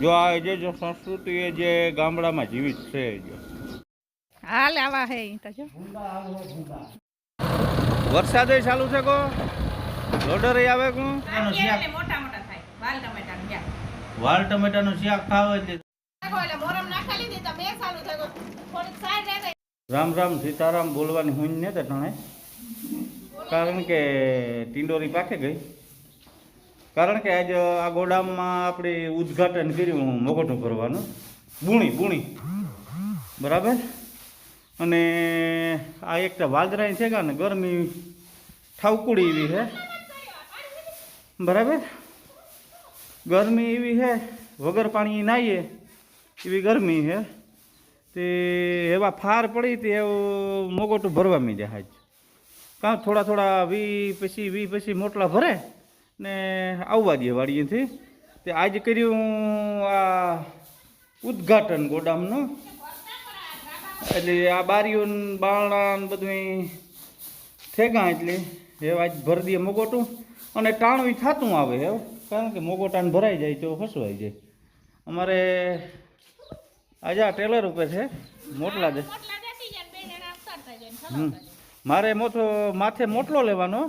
જો આ જે જો સંસ્કૃતિ એ જે ગામડામાં જીવિત છે જો. હાલ આવા હે ઈ જો. વરસાદ ચાલુ છે કો? લોડર આવે કો? મોટા મોટા થાય વાલ ટમેટા ગયા વાલ ટમેટાનું શાક ખાવ એટલે એટલે મોરમ નાખી લીધી તો બે સાલું થયું. થોડીક સાઈડ રહે રામ રામ સીતારામ બોલવાની હું ને તે ટાણે. કારણ કે ટીંડોરી પાકે ગઈ. કારણ કે આજે આ ગોડામમાં આપણે ઉદ્ઘાટન કર્યું હું મોગટું કરવાનું બુણી બુણી. બરાબર? અને આ એક તો છે ને ગરમી ઠાવકુડી એવી છે. બરાબર? ગરમી એવી છે, વગર પાણી નાહીએ એવી ગરમી છે. તે એવા ફાર પડી તે મોગોટું ભરવા મી હાજ કાં થોડા થોડા વી પછી વી પછી મોટલા ભરે? ને આવવા દે વાડીએથી. તે આજ કર્યું આ ઉદ્ઘાટન ગોડામનું એટલે આ બારીઓ ને બારણા બધું થેગા એટલે એ આજ ભરી દઈએ મોગોટું. અને ટાણું થતું આવે હવે કારણ કે મોગોટાને ભરાઈ જાય તો ફસવાઈ જાય. અમારે આજે આ ટેલર ઉપર છે મોટલા દે. મારે મોટો માથે મોટલો લેવાનો.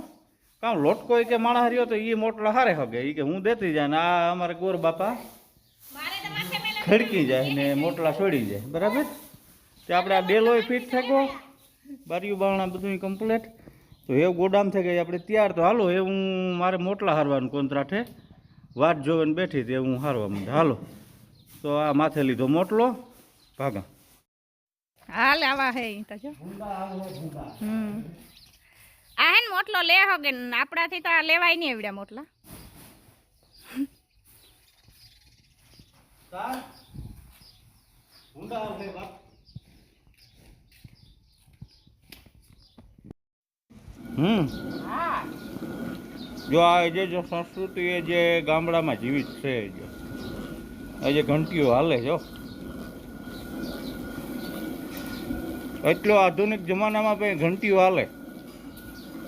કાં લોટકો કે માણસ રહ્યો તો એ મોટલા હારે હગે. એ કે હું દેતી જાય ને આ અમારે ગોર બાપા મારે તો માથે મેલે ખડકી જાય ને મોટલા છોડી જાય. બરાબર? તે આપણે આ ડેલો ફિટ થકો બારીયું બારણા બધું કમ્પ્લેટ તો એવું ગોડામ થઈ ગઈ. આપણે તૈયાર તો હાલો એ હું મારે મોટલા હારવાનું કોન્ટ્રાક્ટ છે વાટ જોવે બેઠી તે હું હારવા માંડે હાલો. તો આ માથે લીધો મોટલો. ભાગા. હાલ આવા હે તો જો. હમ. આ હે ને મોટલો લે હોગે આપણાથી તો આ લેવાય નહીં એવડ્યા મોટલા. હમ. હા. જો આ જે જો સંસ્કૃતિ એ જે ગામડામાં જીવિત છે જો. એ જે ઘંટીઓ હાલે જો એટલો આધુનિક જમાનામાં ભાઈ ઘંટીઓ હાલે જીરું કરાય ને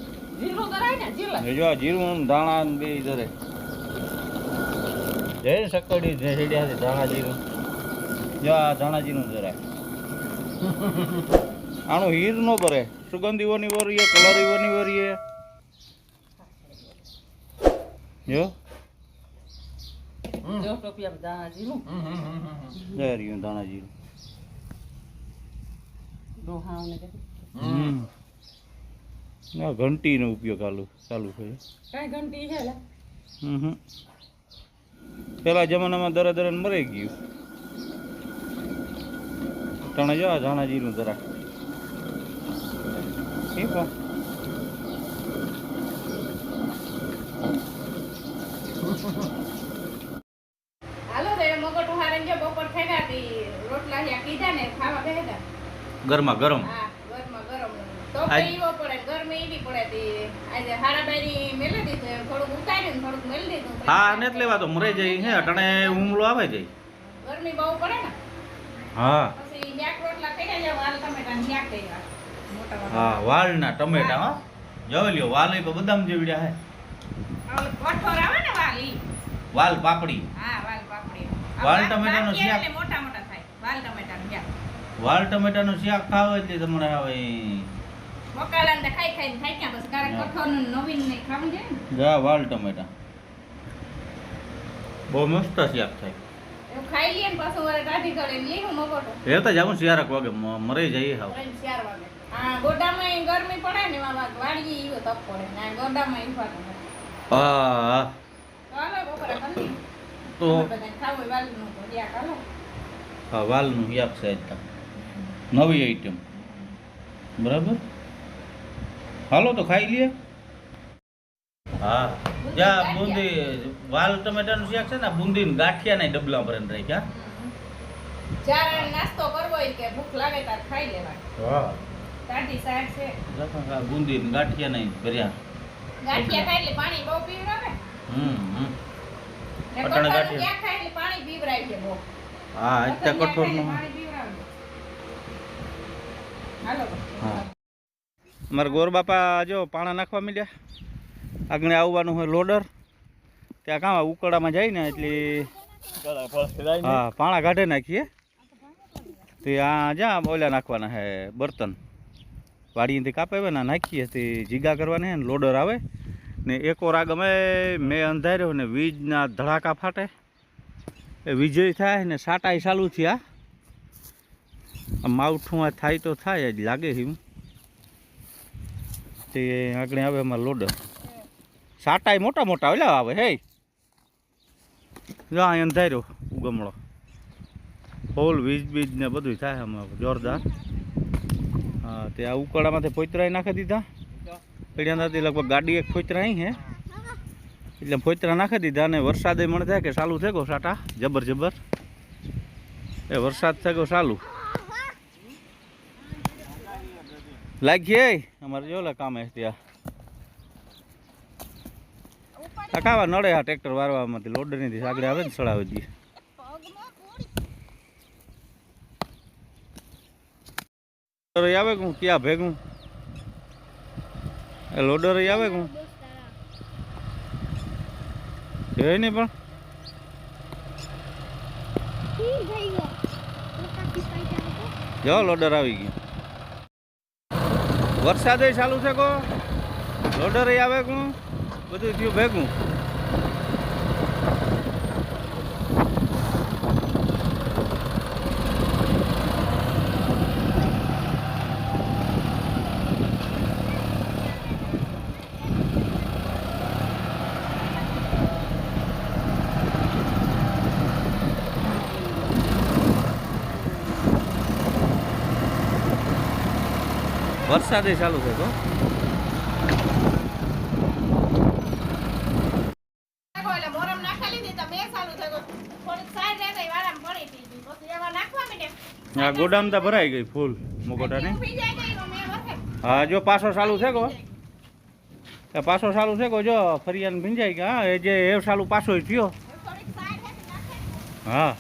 જીરું ને જો જીરું ધાણા બે દરે. જય સકડી જે હેડ્યા છે ધાણા જીરું. જો આ ધાણા જીરું જરાય આનું હીર નો ભરે. સુગંધીઓની વરીએ કલરીઓની વરીએ. જો. જો ટોપિયા બધા જીરું. જય રહ્યું ધાણા જીરું. ડોહાઓ હમ. ના ઘંટીનો ઉપયોગ ચાલુ ચાલુ થયો કઈ ઘંટી છે હમ હમ. પેલા જમાનામાં દરે દરે મરી ગયું. તણે જો આ ધાણા જીરું હા ગરમા ગરમ. તો પીવો પડે ગરમી એવી પડે આજે હારા બારી દીધું થોડુંક ઉતાર્યું થોડુંક મેલી દીધું હા ને જ લેવા તો મરે જાય હે અટાણે હુમલો આવે જાય. ગરમી બહુ પડે ને. હા. પછી શાક રોટલા કર્યા જાવ હાલ ટમેટા ને કર્યા. મોટા મોટા હા વાલના ટમેટા હા. જોઈ લ્યો વાલ એ બદામ જેવડ્યા હે. કઠોર આવે ને વાલ વાલ પાપડી. હા વાલ પાપડી. વાલ ટમેટાનું શાક. મોટા મોટા થાય વાલ ટમેટા નું શાક વાલ ટમેટાનું શાક ખાવ એટલે તમને હવે મકાલા ખાઈ ખાઈને ખાઈ ક્યાં બસ કારણ નવીન ને ખાવું છે જા વાલ ટમેટા. બહુ મસ્ત શાક થાય. એવું ખાઈ લઈએ ને પાછું કાઢી એ તો જાઉં શિયારક વાગે મરી જાય હાવ. ત્રણ વાગે. હા ગોડામાં ગરમી પડે ને એમાં ઈવો તપ પડે ને ગોડામાં હા. તો હોય વાલનું હા શાક છે નવી આઈટમ બરાબર? હાલો તો ખાઈ લઈએ હા. જા બુંદી વાલ ટમેટાનું શાક છે ને બુંદી ને ગાંઠિયા ડબલા ભરીને રાખ્યા. ચાર નાસ્તો કરવો હોય કે ભૂખ લાગે તાર ખાઈ લેવાય. હા. ટાઢી શાક છે. બુંદી ને ગાંઠિયા નહીં ભર્યા. ગાંઠિયા ખાય એટલે પાણી બહુ પીવડાવે? હમ હમ. ને ગાંઠિયા. શાક એટલે પાણી પીવડાય છે બહુ. હા અત્યારે કઠોળનું. પાણી પીવડાવે. હાલો હા. અમારા ગોર બાપા જો પાણા નાખવા માંડ્યા. આગળ આવવાનું હોય લોડર. ત્યાં કાં ઉકળામાં જાય ને એટલે હા, પાણા કાઢે નાખીએ. તે આ જ્યાં ઓલા નાખવાના હે બર્તન. વાડીએથી કાપાવે ને નાખીએ તે જીગા કરવાના હે ને લોડર આવે. ને એકો રાગ અમે, મેં અંધાર્યો ને વીજના ધડાકા ફાટે. એ વીજળી થાય ને સાટાઈ ચાલુ થયા. માવઠું થાય તો થાય જ લાગે એવું. તે આગળ આવે એમાં લોડર. સાટા મોટા મોટા ઓલા આવે, હે? જા અંધાર્યો ઉગમણો ફૂલ વીજ, બીજ ને બધું થાય આમાં જોરદાર. હા, તે આ ઉકાળામાંથી ફોતરાઈ નાખી દીધા. પડ્યા નથી લગભગ ગાડી એક ફોતરાઈ હે. એટલે ફોતરા નાખી દીધા અને વરસાદ મને થાય કે ચાલુ થઈ ગયો સાટા, જબર જબર. એ વરસાદ થઈ ગયો ચાલુ લાગીએ અમારે જો લે કામ હે ત્યાં. આ કાવા નડે આ ટ્રેક્ટર વારવામાંથી લોડરની આગળ આવે ને સળાવી દઈએ. આવે કું ક્યાં ભેગું? એ લોડર આવે કું જોઈ નહીં પણ. જો લોડર આવી ગયું. વરસાદ ચાલુ છે કો? લોડરે આવે કું? બધું થયું ભેગું વરસાદે ચાલુ છે તો એટલે મોરમ નાખી લીધી તો બે ચાલુ થઈ ગયું થોડીક સાઈડ રહી ગઈ વારામ પડી હતી પછી ચાલુ છે તો. હા ગોડામ તો ભરાઈ ગઈ ફૂલ મુકોટાની હા જો પાછો ચાલુ છે કો એ પાછો ચાલુ છે કો જો ફરિયાદ ભીંજાઈ ગયા એ જે એ ચાલુ પાછો થયો. હા.